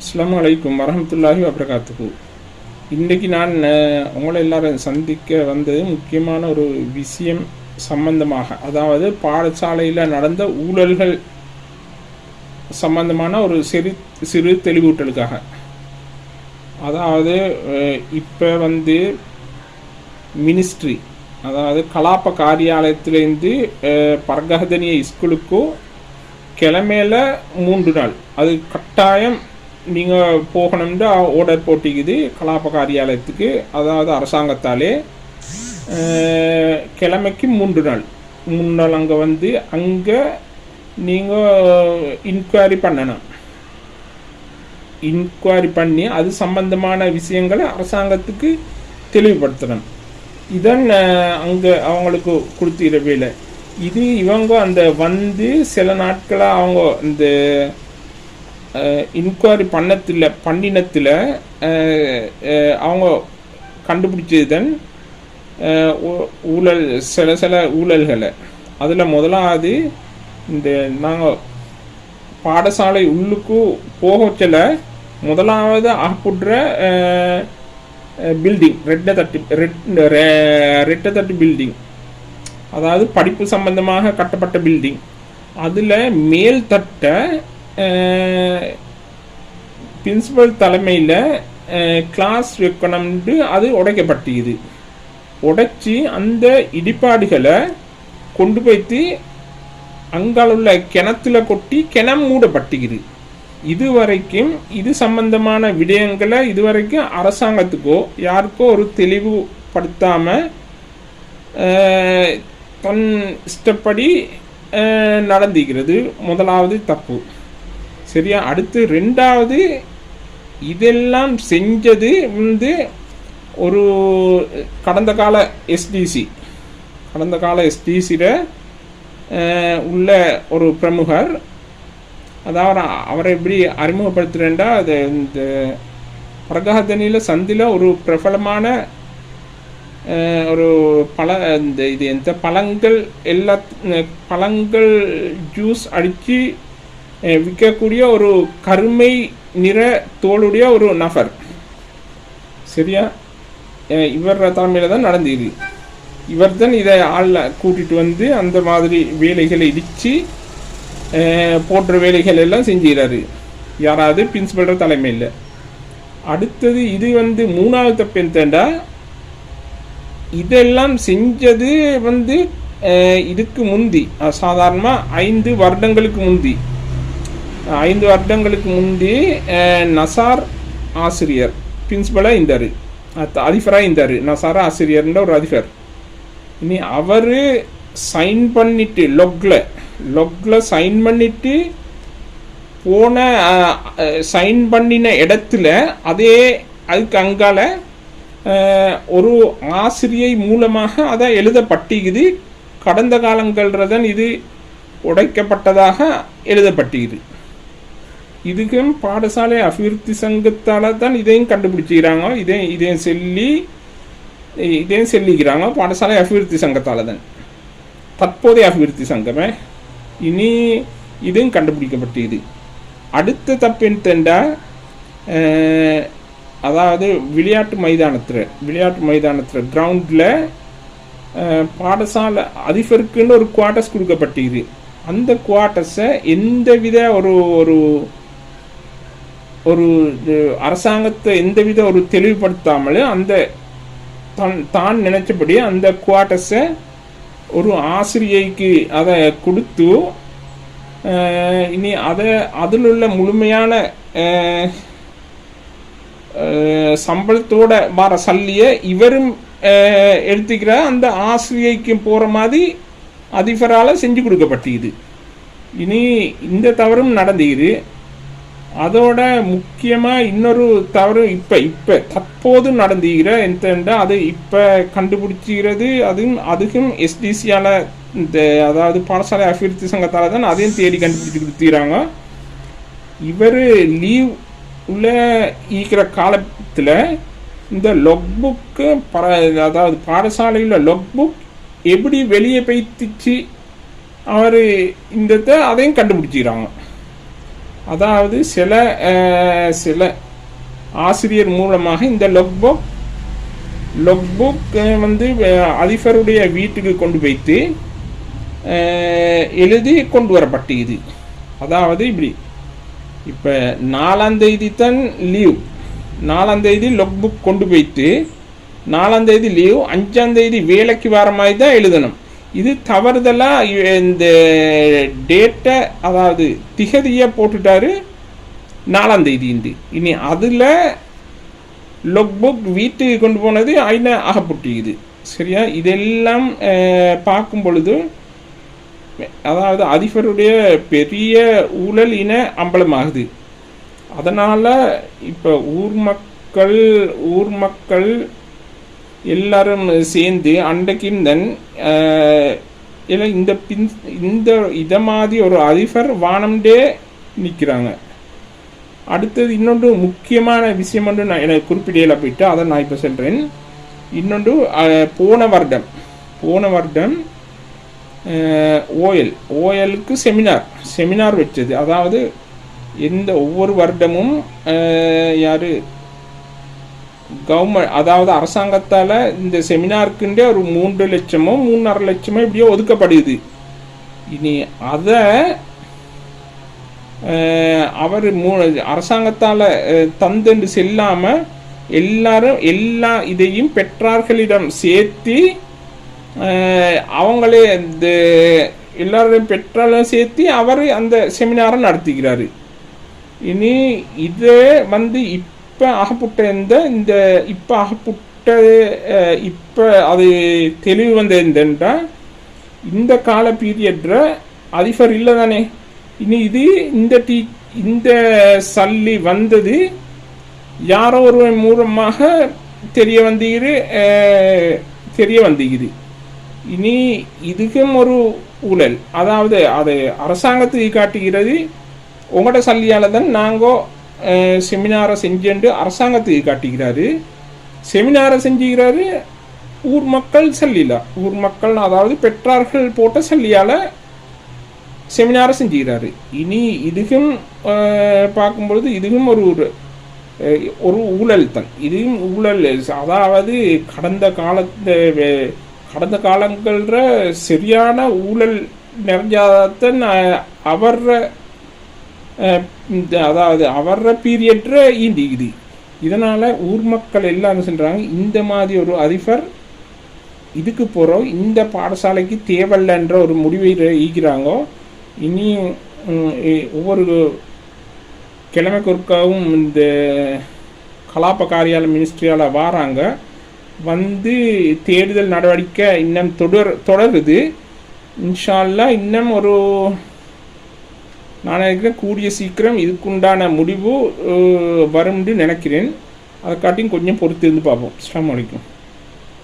அஸ்லாம் வலைக்கும் வரமத்துல்லாஹி வபரகாத்துக்கு இன்றைக்கி நான் உங்களை எல்லாரும் சந்திக்க வந்தது முக்கியமான ஒரு விஷயம் சம்பந்தமாக அதாவது பாடசாலையில் நடந்த ஊழல்கள் சம்பந்தமான ஒரு சிறு சிறு தெளிவூட்டலுக்காக. அதாவது இப்போ வந்து மினிஸ்ட்ரி அதாவது கலாப்ப காரியாலயத்திலேருந்து பர்கஹதனிய ஸ்கூலுக்கும் கிழமையில மூன்று நாள். அது கட்டாயம் நீங்கள் போகணும்னு ஆர்டர் போட்டிக்குது கலாப காரியாலயத்துக்கு அதாவது அரசாங்கத்தாலே கிழமைக்கு மூன்று நாள். மூணு நாள் அங்கே வந்து அங்கே நீங்கள் இன்கொயரி பண்ணணும். இன்கொயரி பண்ணி அது சம்பந்தமான விஷயங்களை அரசாங்கத்துக்கு தெளிவுபடுத்தணும். இதன் அங்கே அவங்களுக்கு கொடுத்து வேலை இது இவங்க அந்த வந்து சில நாட்களாக அவங்க இந்த இன்கொயரி பண்ணத்தில் பண்ணினத்தில் அவங்க கண்டுபிடிச்சது அஹ், ஊழல் சில சில ஊழல்களை. அதில் முதலாவது இந்த நாங்கள் பாடசாலை உள்ளுக்கு போகச்சல முதலாவது ஆப்புடுற பில்டிங் ரெட்டை தட்டு ரெட் ரெ- ரெட்டை தட்டு பில்டிங் அதாவது படிப்பு சம்பந்தமாக கட்டப்பட்ட பில்டிங் அதில் மேல் தட்டை பிரின்சிபல் தலைமையில் கிளாஸ் வைக்கணும்னு அது உடைக்கப்பட்டிருக்குது உடைச்சி அந்த இடிபாடுகளை கொண்டு போய்த்து அங்காலுள்ள கிணத்துல கொட்டி கிணம் மூடப்பட்டுகிறது இதுவரைக்கும் இது சம்பந்தமான விடயங்களை இதுவரைக்கும் அரசாங்கத்துக்கோ யாருக்கோ ஒரு தெளிவுபடுத்தாம தன் இஷ்டப்படி நடந்துகிறது. முதலாவது தப்பு. சரியா? அடுத்து ரெண்டாவது இதெல்லாம் செஞ்சது வந்து ஒரு கடந்த கால எஸ்டிசி கடந்த கால எஸ்டிசியில் உள்ள ஒரு பிரமுகர். அதாவது அவரை எப்படி அறிமுகப்படுத்துகிறேன்டா அது இந்த பிரகாதனியில் சந்தில் ஒரு பிரபலமான ஒரு பழ இந்த இது எந்த பழங்கள் எல்லா பழங்கள் ஜூஸ் அடித்து விற்கக்கூடிய ஒரு கருமை நிற தோளுடைய ஒரு நபர். சரியா? இவர் தலைமையில் தான் நடந்தது இவர் தான் இதை ஆளில் கூட்டிகிட்டு வந்து அந்த மாதிரி வேலைகளை இடித்து போன்ற வேலைகள் எல்லாம் செஞ்சுக்கிறாரு யாராவது பிரின்சிபல் தலைமையில். அடுத்தது இது வந்து மூணாவது தப்பு தேண்டா. இதெல்லாம் செஞ்சது வந்து இதுக்கு முந்தி சாதாரணமாக ஐந்து வருடங்களுக்கு முந்தி. ஐந்து வருடங்களுக்கு முந்தி நசார் ஆசிரியர் பிரின்சிபலாக இருந்தார். அதிபராக இருந்தார். நசார் ஆசிரியர்ன்ற ஒரு அதிபர். இனி அவர் சைன் பண்ணிட்டு லொக்ல லொக்ல சைன் பண்ணிட்டு போன சைன் பண்ணின இடத்துல அதே அதுக்கு அங்கால ஒரு ஆசிரியை மூலமாக அதை எழுதப்பட்டிக்குது கடந்த காலங்கள்ன்றதன் இது உடைக்கப்பட்டதாக எழுதப்பட்டிக்குது இதுக்கும் பாடசாலை அபிவிருத்தி சங்கத்தால் தான் இதையும் கண்டுபிடிச்சிக்கிறாங்க. இதையும் இதையும் சொல்லி இதையும் சொல்லிக்கிறாங்க பாடசாலை அபிவிருத்தி சங்கத்தால் தான் தற்போதைய அபிவிருத்தி சங்கமே இனி இதுவும் இது அடுத்த தப்பின் தண்டா அதாவது விளையாட்டு மைதானத்தில் விளையாட்டு மைதானத்தில் கிரவுண்டில் பாடசாலை அதிபருக்குன்னு ஒரு குவார்ட்டர்ஸ் கொடுக்கப்பட்டிருக்குது அந்த குவார்ட்டர்ஸை எந்தவித ஒரு ஒரு ஒரு அரசாங்கத்தை எந்தவித ஒரு தெளிவுபடுத்தாமலே அந்த தன் தான் நினைச்சபடி அந்த குவார்ட்டர்ஸை ஒரு ஆசிரியைக்கு அதை கொடுத்து இனி அதை அதில் உள்ள முழுமையான அஹ், சம்பளத்தோட வர சல்லியை இவரும் அஹ், எடுத்துக்கிற அந்த ஆசிரியைக்கும் போகிற மாதிரி அதிபரால் செஞ்சு கொடுக்கப்பட்டிது. இனி இந்த தவறும் நடந்துக்குது அதோட முக்கியமாக இன்னொரு தவறு இப்போ இப்போ தற்போது நடந்துகிற எந்த அது இப்போ கண்டுபிடிச்சிக்கிறது அதுவும் அதுக்கும் எஸ்டிசியால் இந்த அதாவது பாடசாலை அபிவிருத்தி சங்கத்தால் தான் அதையும் தேடி கண்டுபிடிச்சி கொடுத்துக்கிறாங்க இவர் லீவ் உள்ள ஈக்கிற காலத்தில் இந்த லொக் புக்கு பர அதாவது பாடசாலையில் லொக் புக் எப்படி வெளியே பைத்திச்சு அவர் இந்த அதையும் கண்டுபிடிச்சிக்கிறாங்க. அதாவது சில சில ஆசிரியர் மூலமாக இந்த லொக்புக் லொக்புக் வந்து அலிஃபருடைய அதிபருடைய வீட்டுக்கு கொண்டு வைத்து எழுதி கொண்டு வரப்பட்டு இது அதாவது இப்படி. இப்போ நாலாம் தேதி தான் லீவ் நாலாம் தேதி லொக்புக் கொண்டு போயிட்டு நாலாம் தேதி லீவ் அஞ்சாம் தேதி வேலைக்கு வர மாதிரி தான் எழுதணும். இது தவறுதலாக இந்த டேட்டை அதாவது திகதியை போட்டுட்டாரு நாலாம் தேதிண்டு இனி அதில் லொக் புக் வீட்டுக்கு கொண்டு போனது ஐநா அகப்பட்டுக்குது. சரியா? இதெல்லாம் பார்க்கும் பொழுது அதாவது அதிபருடைய பெரிய ஊழல் இன அம்பலமாகுது. அதனால் இப்போ ஊர் மக்கள் ஊர் மக்கள் எல்லாரும் சேர்ந்து அன்றைக்கும் தன் இல்லை இந்த பின் இந்த இதை மாதிரி ஒரு அதிபர் வானம்டே நிற்கிறாங்க. அடுத்தது இன்னொன்று முக்கியமான விஷயம் ஒன்று நான் எனக்கு குறிப்பிடையில போயிட்டு அதை நான் இப்போ சொல்கிறேன் இன்னொன்று போன வருடம் போன வருடம் ஓஎல் ஓஎலுக்கு செமினார் செமினார் வச்சது. அதாவது எந்த ஒவ்வொரு வருடமும் யார் கவர்மெண்ட் அதாவது அரசாங்கத்தால் இந்த செமினாருக்குண்டே ஒரு மூன்று லட்சமோ மூணரை லட்சமோ இப்படியோ ஒதுக்கப்படுது. இனி அதை அவர் மூ அரசாங்கத்தால் தந்துண்டு செல்லாமல் எல்லாரும் எல்லா இதையும் பெற்றார்களிடம் சேர்த்து அஹ், அவங்களே இந்த எல்லாரையும் பெற்றாலும் சேர்த்து அவர் அந்த செமினாரை நடத்திக்கிறாரு இனி இதை வந்து இப்போ அகப்புட்ட இந்த இந்த இப்போ அகப்புட்ட இப்போ அது தெளிவு வந்து என்னென்றா இந்த கால பீரியட்ல அதிபர் இல்லை தானே இனி இது இந்த டீ இந்த சல்லி வந்தது யாரோ ஒருவன் மூலமாக தெரிய வந்தீரு தெரிய வந்தீங்குது இனி இதுக்கும் ஒரு ஊழல். அதாவது அது அரசாங்கத்துக்கு காட்டுகிறது உங்களோட சல்லியால் தான் நாங்கள் செமினாரை செஞ்சுண்டு அரசாங்கத்துக்கு காட்டிக்கிறாரு செமினாரை செஞ்சுக்கிறாரு ஊர் மக்கள் சல்லில ஊர் மக்கள் அதாவது பெற்றார்கள் போட்ட சல்லியால் செமினாரை செஞ்சுக்கிறாரு இனி இதுக்கும் பார்க்கும்பொழுது இதுவும் ஒரு ஒரு ஒரு ஊழல் தான் இதுவும் ஊழல் அதாவது கடந்த காலத்து கடந்த காலங்கள்ற சரியான ஊழல் நிறைஞ்சாதான் அவர அதாவது அவர பீரியட்ற ஈண்டிக்குது இதனால் ஊர் மக்கள் எல்லாரும் சென்றாங்க சொல்கிறாங்க இந்த மாதிரி ஒரு அதிபர் இதுக்கு போகிறோம் இந்த பாடசாலைக்கு தேவையில்லைன்ற ஒரு முடிவை ஈக்கிறாங்க இனி ஒவ்வொரு கிழமைக்கு ஒருக்காவும் இந்த கலாப்ப காரியால மினிஸ்ட்ரியால் வாராங்க. வந்து தேடுதல் நடவடிக்கை இன்னும் தொடர் தொடருது. இன்ஷால்லா இன்னும் ஒரு நான் கூடிய சீக்கிரம் இதுக்குண்டான முடிவு வரும்னு நினைக்கிறேன். அதை காட்டியும் கொஞ்சம் பொறுத்து இருந்து பார்ப்போம். அஸ்லாம் வலைக்கும்